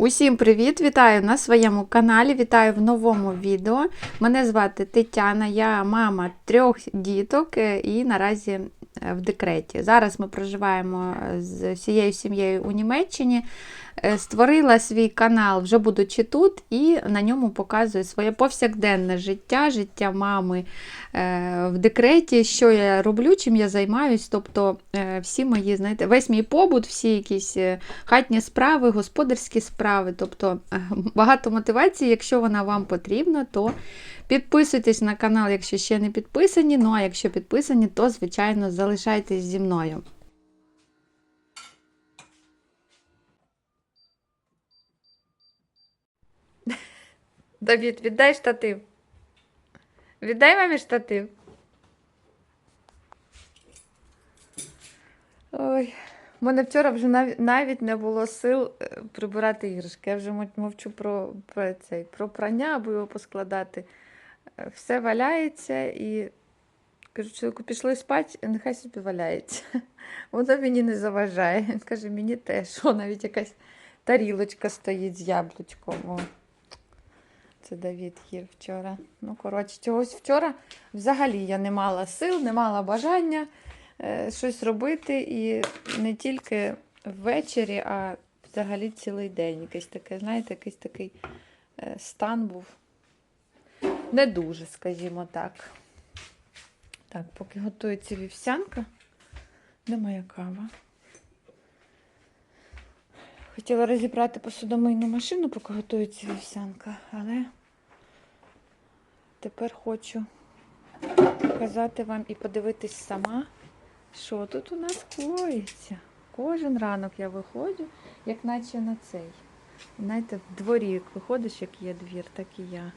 Усім привіт! Вітаю на своєму каналі, вітаю в новому відео. Мене звати Тетяна, я мама трьох діток е, і наразі е, в декреті. Зараз ми проживаємо з всією сім'єю у Німеччині. Е, Створила свій канал, вже будучи тут, і на ньому показую своє повсякденне життя, життя мами е, в декреті, що я роблю, чим я займаюсь. Тобто е, всі мої, знаєте, весь мій побут, всі якісь хатні справи, господарські справи. Тобто багато мотивації, якщо вона вам потрібна, то підписуйтесь на канал, якщо ще не підписані. Ну а якщо підписані, то, звичайно, залишайтесь зі мною. Давід, віддай штатив. Віддай мамі штатив. Ой, в мене вчора вже нав- навіть не було сил е, прибирати іграшки. Я вже мовчу про, про, цей, про прання, аби його поскладати. Е, Все валяється і кажу, чоловіку, пішли спати, нехай собі валяється. Воно мені не заважає. Він каже, мені теж. О, навіть якась тарілочка стоїть з яблучком. О. Це Давід їв вчора. Ну, коротше, чогось вчора взагалі я не мала сил, не мала бажання е, щось робити. І не тільки ввечері, а взагалі цілий день. Якийсь такий, знаєте, якийсь такий е, стан був не дуже, скажімо так. Так, поки готується вівсянка. Де моя кава? Хотіла розібрати посудомийну машину, поки готується вівсянка, але тепер хочу показати вам і подивитись сама, що тут у нас коїться. Кожен ранок я виходжу, як наче на цей. Знаєте, в дворі як виходиш, як є двір, так і я.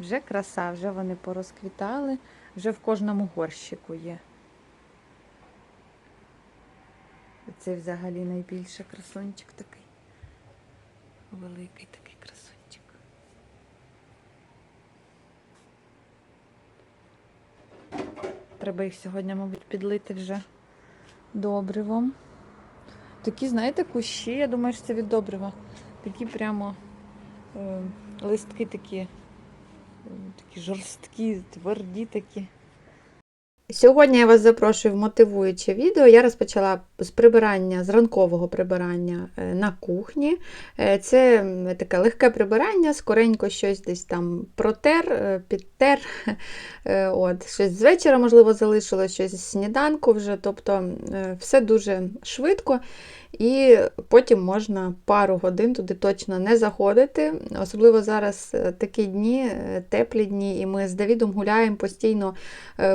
Вже краса, вже вони порозквітали, вже в кожному горщику є. Це взагалі найбільший красунчик такий. Великий такий Треба їх сьогодні, мабуть, підлити вже добривом. Такі, знаєте, кущі, я думаю, що це від добрива. Такі прямо е, листки такі, е, такі жорсткі, тверді такі. Сьогодні я вас запрошую в мотивуюче відео. Я розпочала з прибирання, з ранкового прибирання е, на кухні. Е, Це таке легке прибирання, скоренько щось десь там протер, е, підтер. От, щось з вечора, можливо, залишилось, щось з сніданку вже. Тобто все дуже швидко. І потім можна пару годин туди точно не заходити. Особливо зараз такі дні, теплі дні, і ми з Давідом гуляємо постійно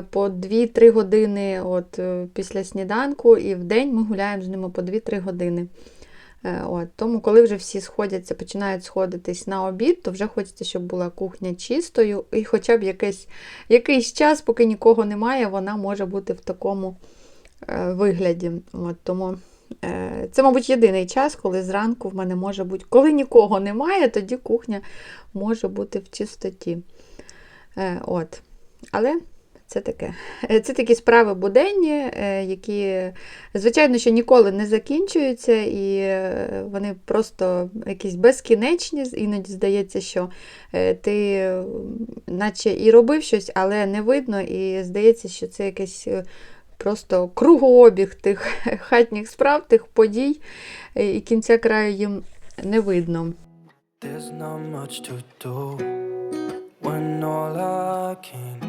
по 2-3 години от, після сніданку, і в день ми гуляємо з ними по 2-3 години. Е, От, тому, коли вже всі сходяться, починають сходитись на обід, то вже хочеться, щоб була кухня чистою, і хоча б якийсь, якийсь час, поки нікого немає, вона може бути в такому е, вигляді. От, тому е, це, мабуть, єдиний час, коли зранку в мене може бути, коли нікого немає, тоді кухня може бути в чистоті. От. Але це таке. Е, Це такі справи буденні, е, які, звичайно, що ніколи не закінчуються, і е, вони просто якісь безкінечні. Іноді здається, що ти наче і робив щось, але не видно, і здається, що це якийсь е, просто кругообіг тих хатніх справ, тих подій, і кінця краю їм не видно. There's not much to do when all I can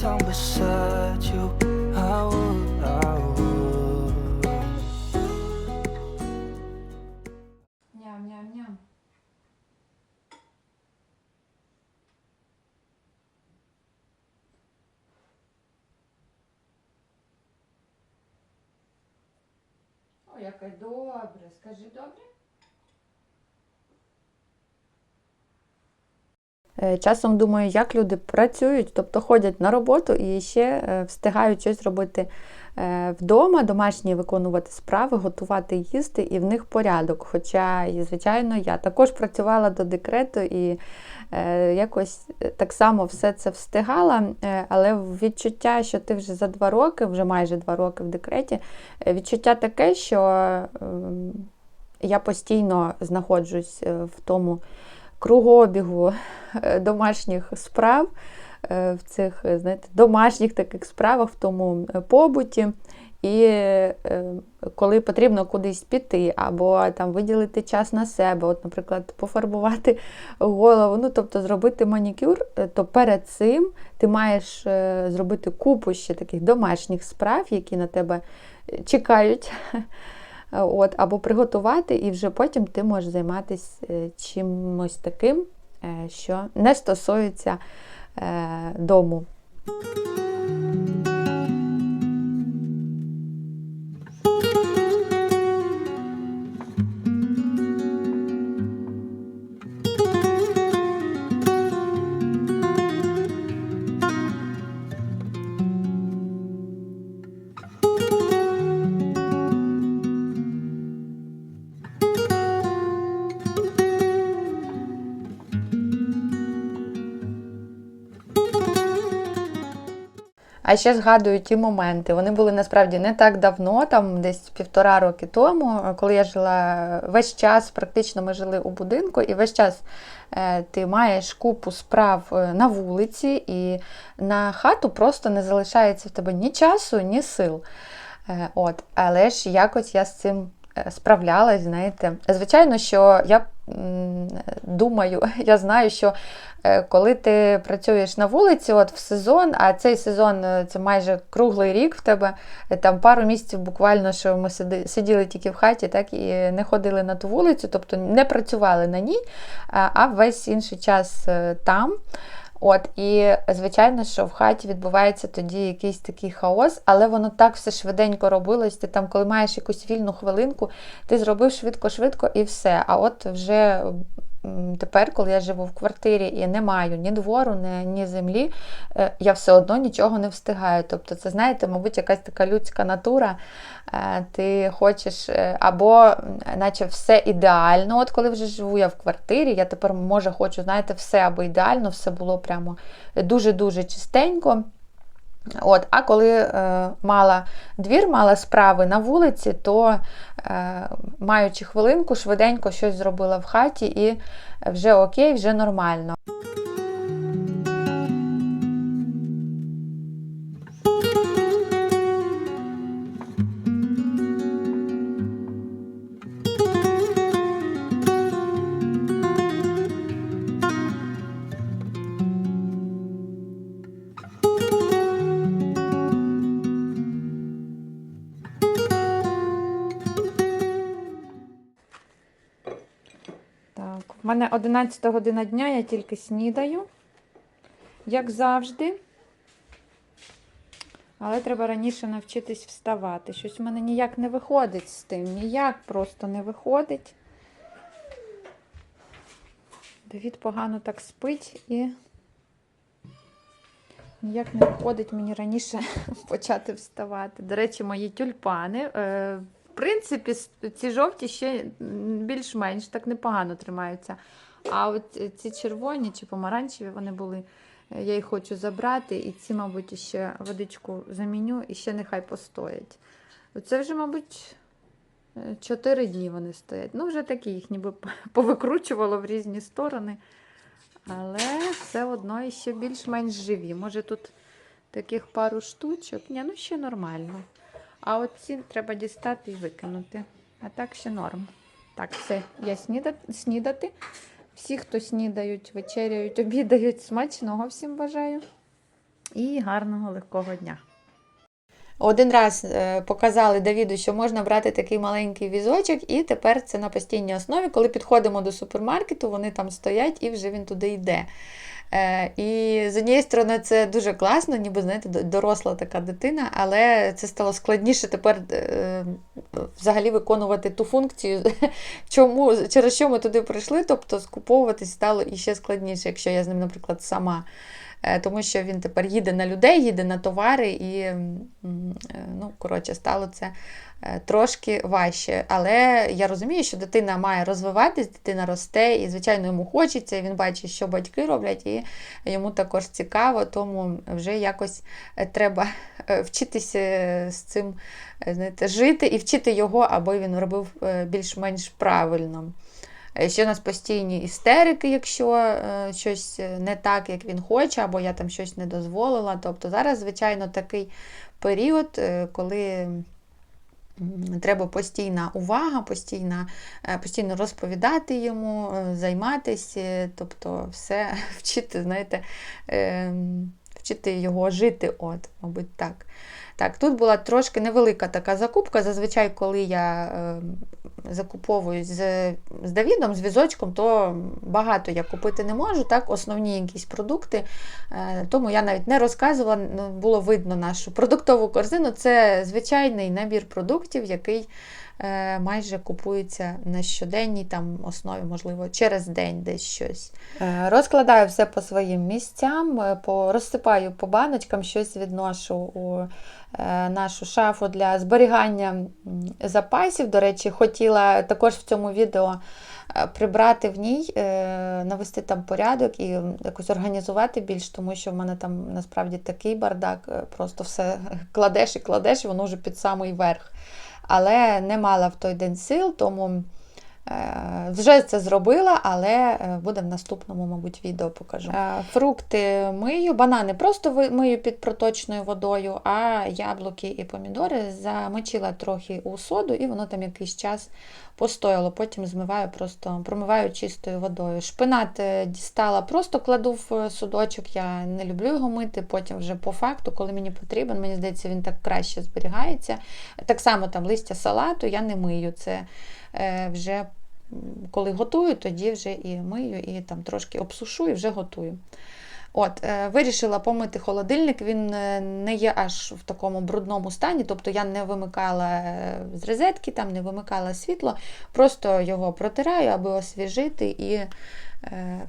down beside you, I would, I would. Ням-ням-ням. Ой, яке добре. Скажи добре. Часом думаю, як люди працюють, тобто ходять на роботу і ще е, встигають щось робити е, вдома, домашні виконувати справи, готувати їсти, і в них порядок. Хоча, звичайно, я також працювала до декрету і е, якось так само все це встигала, е, але відчуття, що ти вже за два роки, вже майже два роки в декреті, е, відчуття таке, що ем, я постійно знаходжусь е, в тому кругообігу е, домашніх справ, е, в цих е, знаєте, домашніх таких справах, в тому побуті. І коли потрібно кудись піти, або там виділити час на себе, от, наприклад, пофарбувати голову, ну тобто зробити манікюр, то перед цим ти маєш зробити купу ще таких домашніх справ, які на тебе чекають. От, або приготувати, і вже потім ти можеш займатися е, чимось таким, е, що не стосується е, дому. А ще згадую ті моменти. Вони були насправді не так давно, там десь півтора роки тому, коли я жила весь час, практично ми жили у будинку, і весь час е, ти маєш купу справ е, на вулиці, і на хату просто не залишається в тебе ні часу, ні сил. Е, От, але ж якось я з цим справлялась, знаєте. Звичайно, що я думаю, я знаю, що е, коли ти працюєш на вулиці, от в сезон, а цей сезон е, це майже круглий рік в тебе, е, там пару місяців буквально, що ми сиділи тільки в хаті, так і не ходили на ту вулицю, тобто не працювали на ній, а весь інший час там. От, і звичайно, що в хаті відбувається тоді якийсь такий хаос, але воно так все швиденько робилось. Ти там, коли маєш якусь вільну хвилинку, ти зробив швидко-швидко і все. А от вже тепер, коли я живу в квартирі і не маю ні двору, ні, ні землі, е, я все одно нічого не встигаю. Тобто, це, знаєте, мабуть, якась така людська натура. Е, Ти хочеш е, або наче все ідеально. От коли вже живу я в квартирі, я тепер може хочу, знаєте, все або ідеально, все було прямо дуже-дуже чистенько. От, а коли е, мала двір, мала справи на вулиці, то е, маючи хвилинку, швиденько щось зробила в хаті і вже окей, вже нормально. Мене 11 година дня, я тільки снідаю, як завжди. Але треба раніше навчитись вставати. Щось в мене ніяк не виходить з тим. Ніяк просто не виходить. Давід погано так спить і ніяк не виходить мені раніше почати вставати. До речі, мої тюльпани. Е, принципі, ці жовті ще більш-менш так непогано тримаються. А от ці червоні чи помаранчеві вони були. е, Я їх хочу забрати, і ці, мабуть, ще водичку заміню і ще нехай постоять. Це вже, мабуть, е, чотири дні вони стоять. Ну, вже такі їх ніби повикручувало в різні сторони. Але все одно іще більш-менш живі. Може тут таких пару штучок. Ні, ну ще нормально. А от ці треба дістати і викинути. А так ще норм. Так, все, я снідати. снідати. Всі, хто снідають, вечеряють, обідають, смачного всім бажаю. І гарного легкого дня. Один раз е, показали Давіду, що можна брати такий маленький візочок, і тепер це на постійній основі. Коли підходимо до супермаркету, вони там стоять і вже він туди йде. Е, І з однієї сторони, це дуже класно, ніби знаєте, доросла така дитина, але це стало складніше тепер е, взагалі виконувати ту функцію, чому, через що ми туди прийшли. Тобто скуповуватись стало іще складніше, якщо я з ним, наприклад, сама. Е, Тому що він тепер їде на людей, їде на товари, і ну, коротше, стало це трошки важче. Але я розумію, що дитина має розвиватись, дитина росте, і, звичайно, йому хочеться, і він бачить, що батьки роблять, і йому також цікаво, тому вже якось е, треба е, вчитися з цим е, знаєте, жити і вчити його, аби він робив е, більш-менш правильно. Е, Ще у нас постійні істерики, якщо е, щось не так, як він хоче, або я там щось не дозволила. Тобто зараз, звичайно, такий період, е, коли треба постійна увага, постійна, е, постійно розповідати йому, е, займатися, тобто все вчити, знаєте, е, вчити його жити, от, мабуть, так. Так, тут була трошки невелика така закупка. Зазвичай, коли я е, закуповую з, з Давідом, з візочком, то багато я купити не можу, так, основні якісь продукти. Е, тому я навіть не розказувала, було видно нашу продуктову корзину. Це звичайний набір продуктів, який майже купується на щоденній там, основі, можливо, через день десь щось. Е, Розкладаю все по своїм місцям, е, по, розсипаю по баночкам, щось відношу у е, нашу шафу для зберігання запасів. До речі, хотіла також в цьому відео е, прибрати в ній, е, навести там порядок і якось організувати більш, тому що в мене там насправді такий бардак, е, просто все кладеш і кладеш, і воно вже під самий верх. Але не мала в той день сил, тому вже це зробила, але е, буде в наступному, мабуть, відео покажу. Е, Фрукти мию, банани просто мию під проточною водою, а яблуки і помідори замочила трохи у соду, і воно там якийсь час постояло. Потім змиваю, просто промиваю чистою водою. Шпинат е, дістала, просто кладу в е, судочок. Я не люблю його мити. Потім вже по факту, коли мені потрібен, мені здається, він так краще зберігається. Так само там листя салату я не мию. Це е, вже коли готую, тоді вже і мию, і там трошки обсушу і вже готую. От, е, вирішила помити холодильник, він е, не є аж в такому брудному стані, тобто я не вимикала е, з розетки, там не вимикала світло, просто його протираю, аби освіжити і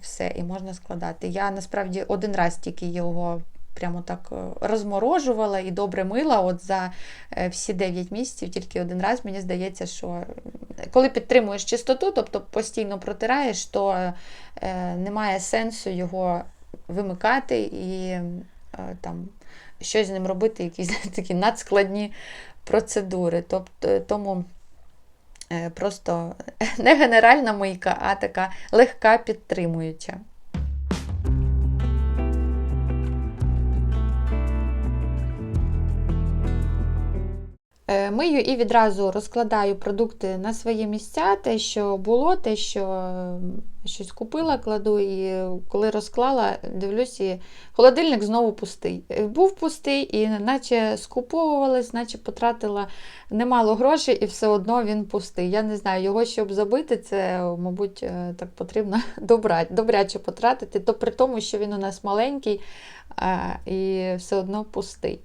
все, і можна складати. Я насправді один раз тільки його прямо так е, розморожувала і добре мила. От за е, всі 9 місяців, тільки один раз мені здається, що коли підтримуєш чистоту, тобто постійно протираєш, то е, немає сенсу його вимикати і там щось з ним робити, якісь такі надскладні процедури. Тобто, тому просто не генеральна мийка, а така легка підтримуюча. Мию і відразу розкладаю продукти на свої місця, те, що було, те, що е, щось купила, кладу, і коли розклала, дивлюсь, і холодильник знову пустий. Е, Був пустий, і наче скуповувалась, наче потратила немало грошей, і все одно він пустий. Я не знаю, його щоб забити, це, мабуть, е, так потрібно добра- добряче потратити, то при тому, що він у нас маленький і все одно пустий.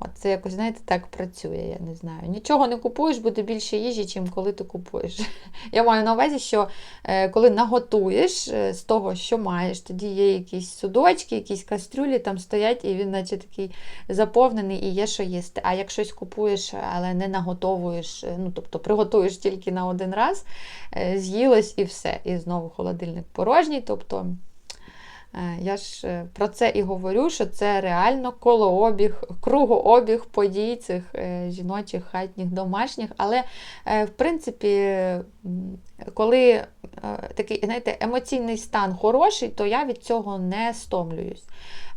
От, це якось, знаєте, так працює, я не знаю. Нічого не купуєш, буде більше їжі, чим коли ти купуєш. Я маю на увазі, що е, коли наготуєш е, з того, що маєш, тоді є якісь судочки, якісь кастрюлі там стоять, і він, наче такий заповнений і є що їсти. А як щось купуєш, але не наготовуєш, е, ну тобто приготуєш тільки на один раз, з'їлось і все. І знову холодильник порожній. тобто Я ж е, про це і говорю, що це реально колообіг, кругообіг подій цих е, жіночих, хатніх, домашніх. Але, е, в принципі, коли е, такий знаєте, емоційний стан хороший, то я від цього не стомлююсь.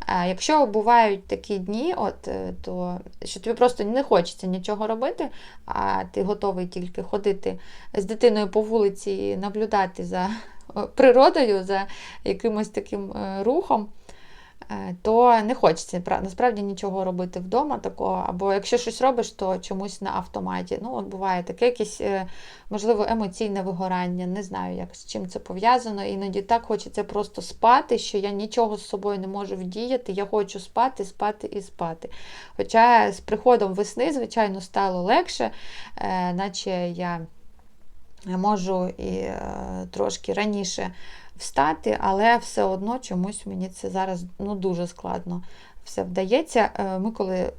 Е, Якщо бувають такі дні, от, е, то що тобі просто не хочеться нічого робити, а ти готовий тільки ходити з дитиною по вулиці і наблюдати за е, природою, за якимось таким е, рухом, е, то не хочеться насправді нічого робити вдома такого. Або якщо щось робиш, то чомусь на автоматі. Ну, от буває таке якесь, е, можливо, емоційне вигорання. Не знаю, як з чим це пов'язано. Іноді так хочеться просто спати, що я нічого з собою не можу вдіяти. Я хочу спати, спати і спати. Хоча з приходом весни, звичайно, стало легше, е, наче я можу і е, трошки раніше встати, але все одно чомусь мені це зараз ну, дуже складно все вдається. Е, Ми коли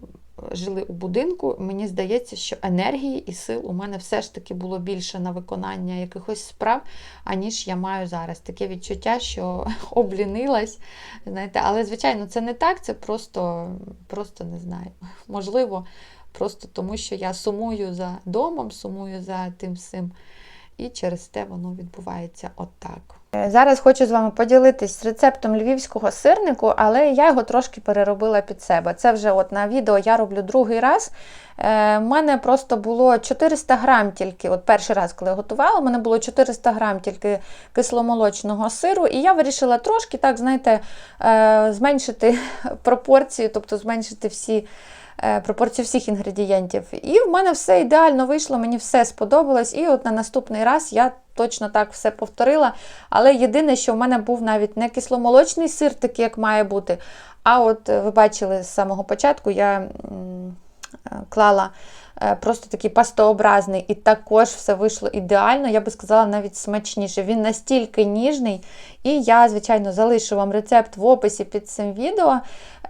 жили у будинку, мені здається, що енергії і сил у мене все ж таки було більше на виконання якихось справ, аніж я маю зараз. Таке відчуття, що облінилась. Знаєте, але, звичайно, це не так, це просто, просто не знаю. Можливо, просто тому, що я сумую за домом, сумую за тим всім. І через те воно відбувається отак. Е, Зараз хочу з вами поділитись рецептом львівського сирнику, але я його трошки переробила під себе. Це вже от на відео я роблю другий раз. Е, У мене просто було 400 грам тільки, от перший раз, коли я готувала, у мене було 400 грам тільки кисломолочного сиру, і я вирішила трошки, так, знаєте, е, зменшити пропорцію, тобто зменшити всі е, пропорцію всіх інгредієнтів. І в мене все ідеально вийшло, мені все сподобалось. І от на наступний раз я точно так все повторила. Але єдине, що в мене був навіть не кисломолочний сир, такий, як має бути. А от е, ви бачили з самого початку, я е, клала е, просто такий пастообразний, і також все вийшло ідеально, я би сказала, навіть смачніше. Він настільки ніжний. І я, звичайно, залишу вам рецепт в описі під цим відео.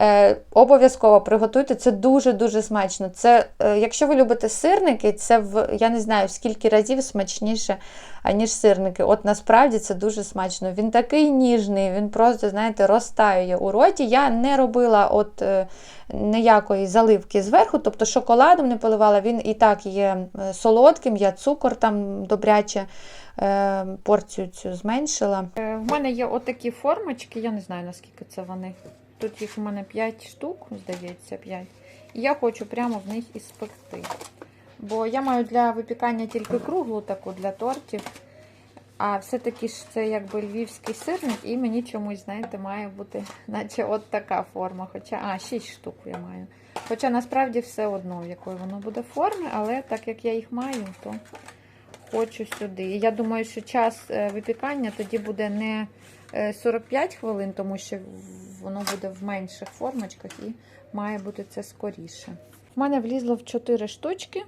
Е, обов'язково приготуйте, це дуже-дуже смачно. Це, е, якщо ви любите сирники, це в я не знаю скільки разів смачніше, аніж сирники. От насправді це дуже смачно. Він такий ніжний, він просто, знаєте, розтаює у роті. Я не робила от е, ніякої заливки зверху, тобто шоколадом не поливала, він і так є е, солодким, я цукор там добряче е, порцію цю зменшила. Е, В мене є отакі формочки, я не знаю наскільки це вони. Тут їх у мене 5 штук, здається, 5. І я хочу прямо в них і спекти. Бо я маю для випікання тільки круглу таку для тортів. А все-таки ж це якби львівський сирник, і мені чомусь, знаєте, має бути, наче от така форма. Хоча, а, 6 штук я маю. Хоча насправді все одно, в якої воно буде форми, але так як я їх маю, то хочу сюди. І я думаю, що час е, випікання тоді буде не е, 45 хвилин, тому що воно буде в менших формочках і має бути це скоріше. В мене влізло в 4 штучки.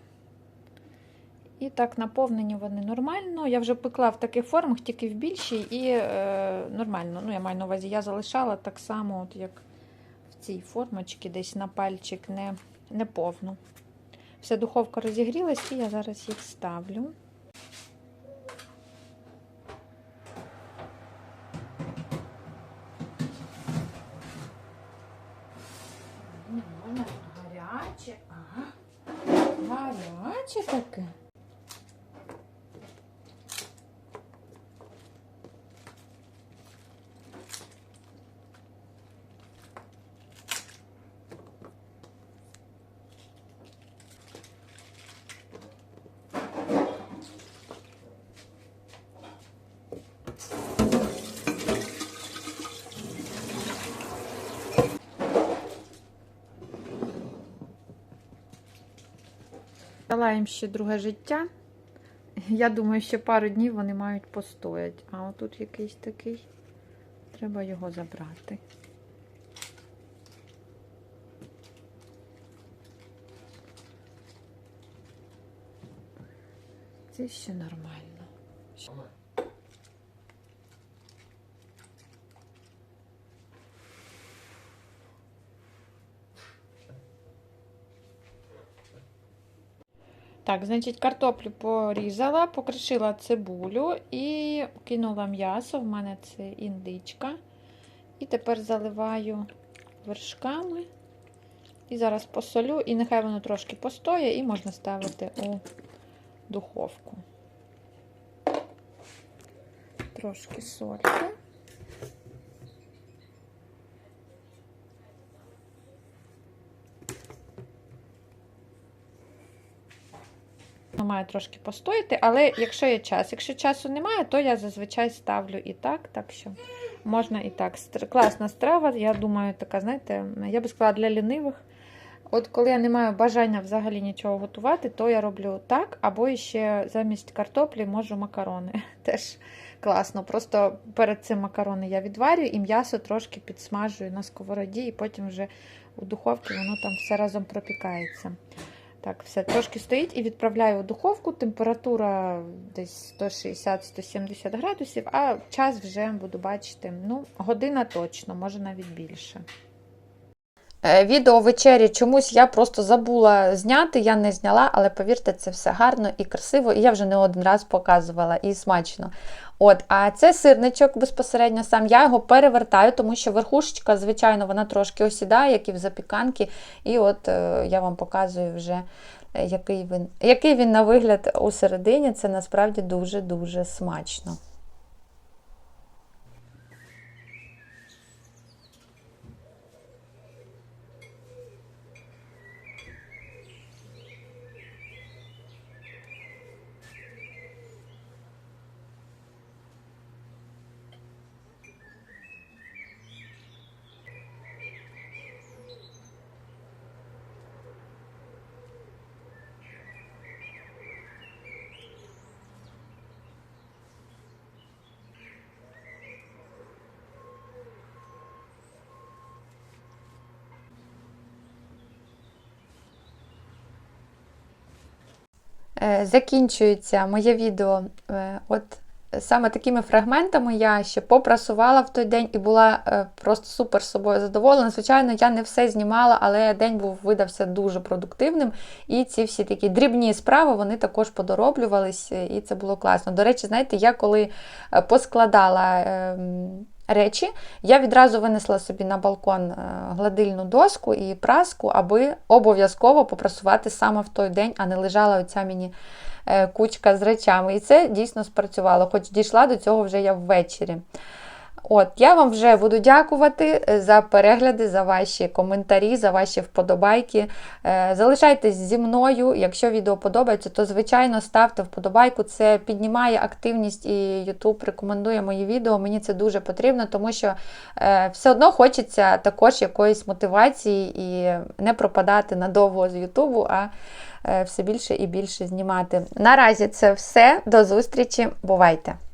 І так наповнені вони нормально. Я вже пекла в таких формах, тільки в більшій, і е, нормально. Ну, я маю на увазі, я залишала так само, от як цій формочці, десь на пальчик не, не повну. Все, духовка розігрілась, і я зараз їх ставлю. Гаряче. Ага. Гаряче таке. Дала їм ще друге життя. Я думаю, ще пару днів вони мають постояти. А отут якийсь такий. Треба його забрати. Це ще нормально. Так, значить, картоплю порізала, покришила цибулю і кинула м'ясо. В мене це індичка. І тепер заливаю вершками. І зараз посолю, і нехай воно трошки постоє, і можна ставити у духовку. Трошки сольки. Воно має трошки постояти, але якщо є час. Якщо часу немає, то я зазвичай ставлю і так. Так що Можна і так. Класна страва, я думаю, така, знаєте, я би сказала, для лінивих. От коли я не маю бажання взагалі нічого готувати, то я роблю так, або ще замість картоплі можу макарони. Теж класно. Просто перед цим макарони я відварюю і м'ясо трошки підсмажую на сковороді, і потім вже у духовці воно там все разом пропікається. Так, все трошки стоїть і відправляю у духовку. Температура десь 160-170 градусів, а час вже буду бачити. Ну, година точно, може навіть більше. Е, Відео вечері чомусь я просто забула зняти, я не зняла, але повірте, це все гарно і красиво, і я вже не один раз показувала і смачно. От, а це сирничок безпосередньо сам. Я його перевертаю, тому що верхушечка, звичайно, вона трошки осідає, як і в запіканки. І от е, я вам показую вже, е, який він, який він на вигляд у середині. Це насправді дуже-дуже смачно. Закінчується моє відео. е, От саме такими фрагментами я ще попрасувала в той день і була е, просто супер собою задоволена. Звичайно, я не все знімала, але день був видався дуже продуктивним. І ці всі такі дрібні справи вони також подороблювались, е, і це було класно. До речі, знаєте, я коли е, поскладала. Речі, я відразу винесла собі на балкон е, гладильну доску і праску, аби обов'язково попрасувати саме в той день, а не лежала оця мені е, кучка з речами. І це дійсно спрацювало, хоч дійшла до цього вже я ввечері. От, я вам вже буду дякувати е, за перегляди, за ваші коментарі, за ваші вподобайки. Е, Залишайтесь зі мною. Якщо відео подобається, то звичайно ставте вподобайку. Це піднімає активність і YouTube рекомендує мої відео. Мені це дуже потрібно, тому що е, все одно хочеться також якоїсь мотивації і не пропадати надовго з Ютубу, а все більше і більше знімати. Наразі це все. До зустрічі. Бувайте!